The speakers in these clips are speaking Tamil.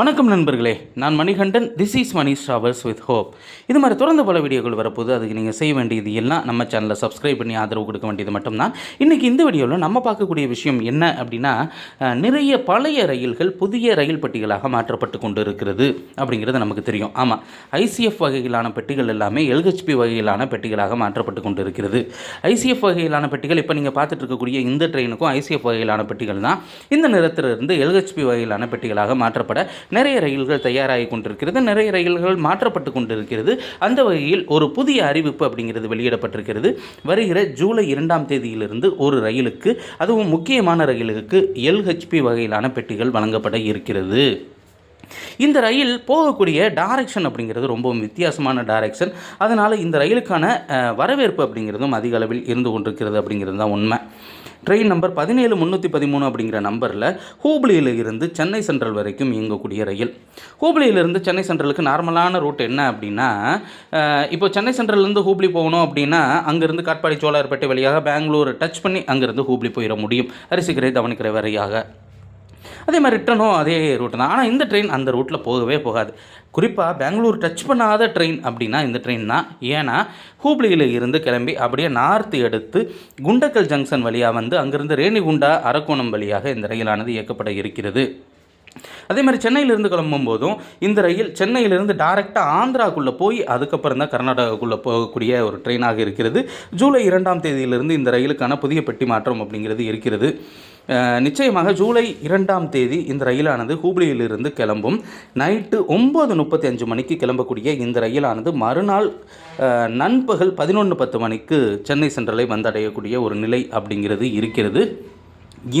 வணக்கம் நண்பர்களே நான் Manikandan this is Mani travels with hope இது மாதிரி தொடர்ந்து பல வீடியோக்கள் வரப்போது அதுக்கு நீங்கள் செய்ய வேண்டியது எல்லாம் நம்ம சேனலை சப்ஸ்கிரைப் பண்ணி ஆதரவு கொடுக்க வேண்டியது மட்டும்தான். இன்றைக்கி இந்த வீடியோவில் நம்ம பார்க்கக்கூடிய விஷயம் என்ன அப்படின்னா நிறைய பழைய ரயில்கள் புதிய ரயில் பெட்டிகளாக மாற்றப்பட்டு கொண்டு இருக்கிறது அப்படிங்கிறது நமக்கு தெரியும். ஆமாம் ஐசிஎஃப் வகையிலான பெட்டிகள் எல்லாமே எல்ஹெச்பி வகையிலான பெட்டிகளாக மாற்றப்பட்டு கொண்டு இருக்கிறது ஐசிஎஃப் வகையிலான பெட்டிகள் இப்போ நீங்கள் பார்த்துட்டு இருக்கக்கூடிய இந்த ட்ரெயினுக்கும் ஐசிஎஃப் வகையிலான பெட்டிகள் தான். இந்த நிறத்திலிருந்து எல்ஹெச்பி வகையிலான பெட்டிகளாக மாற்றப்பட நிறைய ரயில்கள் தயாராகி கொண்டிருக்கிறது நிறைய ரயில்கள் மாற்றப்பட்டு கொண்டிருக்கிறது. அந்த வகையில் ஒரு புதிய அறிவிப்பு அப்படிங்கிறது வெளியிடப்பட்டிருக்கிறது. வருகிற ஜூலை இரண்டாம் தேதியிலிருந்து ஒரு ரயிலுக்கு அதுவும் முக்கியமான ரயிலுக்கு எல்ஹெச்பி வகையிலான பெட்டிகள் வழங்கப்பட இருக்கிறது. இந்த ரயில் போகக்கூடிய டைரக்ஷன் அப்படிங்கிறது ரொம்பவும் வித்தியாசமான டைரக்ஷன் அதனால் இந்த ரயிலுக்கான வரவேற்பு அப்படிங்கிறதும் அதிக அளவில் இருந்து கொண்டிருக்கிறது அப்படிங்கிறது தான் உண்மை. ட்ரெயின் நம்பர் பதினேழு முந்நூற்றி பதிமூணு அப்படிங்கிற நம்பரில் ஹூப்ளியில் இருந்து சென்னை சென்ட்ரல் வரைக்கும் இயங்கக்கூடிய ரயில். ஹூப்ளியிலிருந்து சென்னை சென்ட்ரலுக்கு நார்மலான ரூட் என்ன அப்படின்னா இப்போ சென்னை சென்ட்ரல்லேருந்து ஹூப்ளி போகணும் அப்படின்னா அங்கேருந்து காட்பாடி சோழர்பேட்டை வழியாக பெங்களூர் டச் பண்ணி அங்கேருந்து ஹூப்ளி போயிட முடியும். அரிசிக்கரை தவணிக்கரை வரையாக. அதே மாதிரி ரிட்டனும் அதே ரூட்டு தான். ஆனால் இந்த ட்ரெயின் அந்த ரூட்டில் போகவே போகாது. குறிப்பாக பெங்களூர் டச் பண்ணாத ட்ரெயின் அப்படின்னா இந்த ட்ரெயின் தான். ஏன்னா ஹூப்ளியில் இருந்து கிளம்பி அப்படியே நார்த்து எடுத்து குண்டக்கல் ஜங்ஷன் வழியாக வந்து அங்கேருந்து ரேணிகுண்டா அரக்கோணம் வழியாக இந்த ரயிலானது இயக்கப்பட இருக்கிறது. அதே மாதிரி சென்னையிலேருந்து கிளம்பும் போதும் இந்த ரயில் சென்னையிலேருந்து டைரெக்டாக ஆந்திராக்குள்ளே போய் அதுக்கப்புறம் தான் கர்நாடகாக்குள்ளே போகக்கூடிய ஒரு ட்ரெயினாக இருக்கிறது. ஜூலை இரண்டாம் தேதியிலிருந்து இந்த ரயிலுக்கான புதிய பெட்டி மாற்றம் அப்படிங்கிறது இருக்கிறது. நிச்சயமாக ஜூலை இரண்டாம் தேதி இந்த ரயிலானது ஹூப்ளியிலிருந்து கிளம்பும். நைட்டு ஒம்பது முப்பத்தி அஞ்சு மணிக்கு கிளம்பக்கூடிய இந்த ரயிலானது மறுநாள் நண்பகல் பதினொன்று பத்து மணிக்கு சென்னை சென்ட்ரலை வந்தடையக்கூடிய ஒரு நிலை அப்படிங்கிறது இருக்கிறது.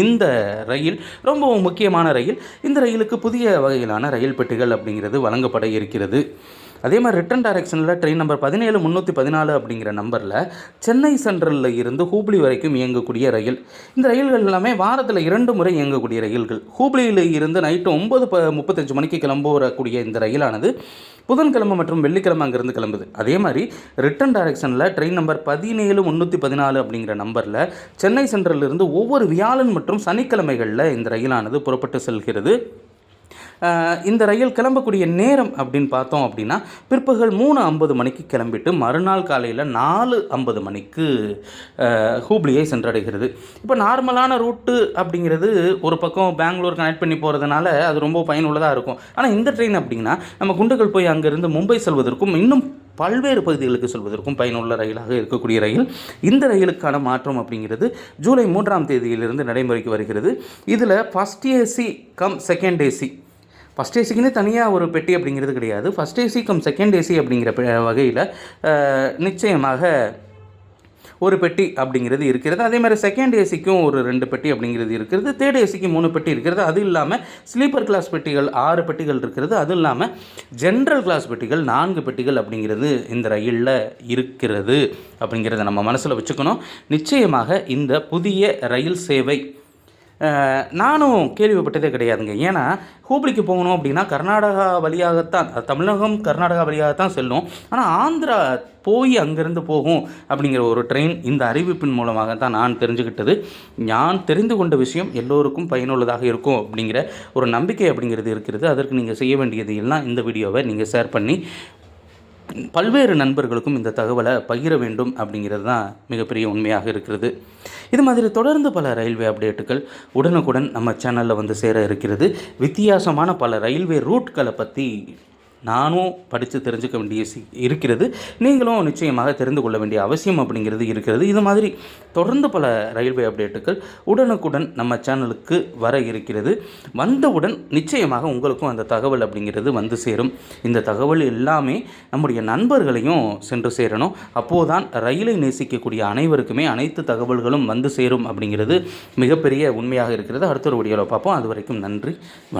இந்த ரயில் ரொம்பவும் முக்கியமான ரயில். இந்த ரயிலுக்கு புதிய வகையிலான ரயில் பெட்டிகள் அப்படிங்கிறது வழங்கப்பட இருக்கிறது. அதே மாதிரி ரிட்டன் டைரக்ஷனில் ட்ரெயின் நம்பர் பதினேழு முந்நூற்றி பதினாலு அப்படிங்கிற நம்பரில் சென்னை சென்ட்ரலில் இருந்து ஹூப்ளி வரைக்கும் இயங்கக்கூடிய ரயில். இந்த ரயில்கள் எல்லாமே வாரத்தில் இரண்டு முறை இயங்கக்கூடிய ரயில்கள். ஹூப்ளியில் இருந்து நைட்டு ஒம்பது ப முப்பத்தஞ்சு மணிக்கு கிளம்ப வரக்கூடிய இந்த ரயிலானது புதன்கிழமை மற்றும் வெள்ளிக்கிழமை அங்கேருந்து கிளம்புது. அதே மாதிரி ரிட்டன் டைரக்ஷனில் ட்ரெயின் நம்பர் பதினேழு முந்நூற்றி பதினாலு அப்படிங்கிற நம்பரில் சென்னை சென்ட்ரல்ல இருந்து ஒவ்வொரு வியாழன் மற்றும் சனிக்கிழமைகளில் இந்த ரயிலானது புறப்பட்டு செல்கிறது. இந்த ரயில் கிளம்பக்கூடிய நேரம் அப்படின்னு பார்த்தோம் அப்படின்னா பிற்பகல் மூணு ஐம்பது மணிக்கு கிளம்பிட்டு மறுநாள் காலையில் நாலு ஐம்பது மணிக்கு ஹூப்ளியை சென்றடைகிறது. இப்போ நார்மலான ரூட்டு அப்படிங்கிறது ஒரு பக்கம் பெங்களூர் கனெக்ட் பண்ணி போகிறதுனால அது ரொம்ப பயனுள்ளதாக இருக்கும். ஆனால் இந்த ட்ரெயின் அப்படின்னா நம்ம குண்டுகள் போய் அங்கேருந்து மும்பை செல்வதற்கும் இன்னும் பல்வேறு பகுதிகளுக்கு செல்வதற்கும் பயனுள்ள ரயிலாக இருக்கக்கூடிய ரயில். இந்த ரயிலுக்கான மாற்றம் அப்படிங்கிறது ஜூலை மூன்றாம் தேதியிலிருந்து நடைமுறைக்கு வருகிறது. இதில் first AC cum second AC first ஏசிக்குன்னு தனியாக ஒரு பெட்டி அப்படிங்கிறது கிடையாது. First AC cum second AC அப்படிங்கிற வகையில் நிச்சயமாக ஒரு பெட்டி அப்படிங்கிறது இருக்கிறது. அதே மாதிரி செகண்ட் ஏசிக்கும் ஒரு ரெண்டு பெட்டி அப்படிங்கிறது இருக்கிறது. தேர்ட் ஏசிக்கு மூணு பெட்டி இருக்கிறது. அது இல்லாமல் ஸ்லீப்பர் கிளாஸ் பெட்டிகள் ஆறு பெட்டிகள் இருக்கிறது. அது இல்லாமல் ஜென்ரல் கிளாஸ் பெட்டிகள் நான்கு பெட்டிகள் அப்படிங்கிறது இந்த ரயிலில் இருக்கிறது அப்படிங்கிறத நம்ம மனசில் வச்சுக்கணும். நிச்சயமாக இந்த புதிய ரயில் சேவை நானும் கேள்விப்பட்டதே கிடையாதுங்க. ஏன்னா ஹூப்ளிக்கு போகணும் அப்படின்னா கர்நாடகா வழியாகத்தான் தமிழகம் கர்நாடகா வழியாகத்தான் செல்லும். ஆனால் ஆந்திரா போய் அங்கேருந்து போகும் அப்படிங்கிற ஒரு ட்ரெயின் இந்த அறிவிப்பின் மூலமாக தான் நான் தெரிஞ்சுக்கிட்டது நான் தெரிந்து கொண்ட விஷயம் எல்லோருக்கும் பயனுள்ளதாக இருக்கும் அப்படிங்கிற ஒரு நம்பிக்கை அப்படிங்கிறது இருக்கிறது. அதற்கு நீங்கள் செய்ய வேண்டியது எல்லாம் இந்த வீடியோவை நீங்கள் ஷேர் பண்ணி பல்வேறு நண்பர்களுக்கும் இந்த தகவலை பகிர வேண்டும் அப்படிங்கிறது தான் மிகப்பெரிய உண்மையாக இருக்கிறது. இது மாதிரி தொடர்ந்து பல ரயில்வே அப்டேட்டுகள் உடனுக்குடன் நம்ம சேனலில் வந்து சேர இருக்கிறது. வித்தியாசமான பல ரயில்வே ரூட்களை பற்றி நானும் படித்து தெரிஞ்சுக்க வேண்டிய சி- இருக்கிறது. நீங்களும் நிச்சயமாக தெரிந்து கொள்ள வேண்டிய அவசியம் அப்படிங்கிறது இருக்கிறது. இது மாதிரி தொடர்ந்து பல ரயில்வே அப்டேட்டுகள் உடனுக்குடன் நம்ம சேனலுக்கு வர இருக்கிறது. வந்தவுடன் நிச்சயமாக உங்களுக்கும் அந்த தகவல் அப்படிங்கிறது வந்து சேரும். இந்த தகவல் எல்லாமே நம்முடைய நண்பர்களையும் சென்று சேரணும். அப்போதான் ரயிலை நேசிக்கக்கூடிய அனைவருக்குமே அனைத்து தகவல்களும் வந்து சேரும் அப்படிங்கிறது மிகப்பெரிய உண்மையாக இருக்கிறது. அடுத்த ஒரு வீடியோவில் பார்ப்போம். அது வரைக்கும் நன்றி. வணக்கம்.